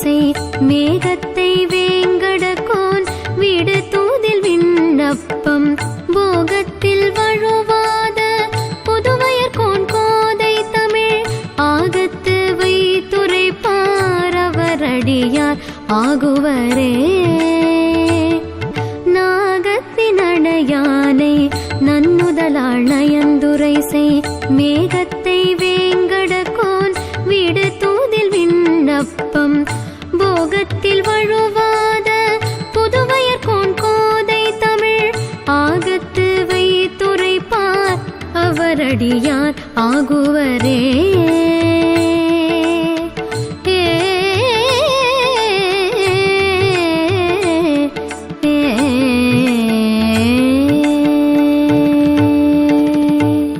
ஓசை மேகத்தை வேங்கடக்கோன் விடு தூதில் விண்ணப்பம் போகத்தில் வழுவாத புதுவையர்கோன் கோதை தமிழ் ஆகத்து வைத்துரைப்பார் அவரடியார் ஆகுவரே. நாகத்தின் அணையானை நன்னுதலாள் நயந்துரை செய் மேகத்தை வேங்கடக்கோன் விடு தூதில் விண்ணப்பம் சோகத்தில் வழுவாத புதுவயர்கோன் கோதை தமிழ். ஆகத்து வைத்துரைப்பார் அவரடியார் ஆகுவரே.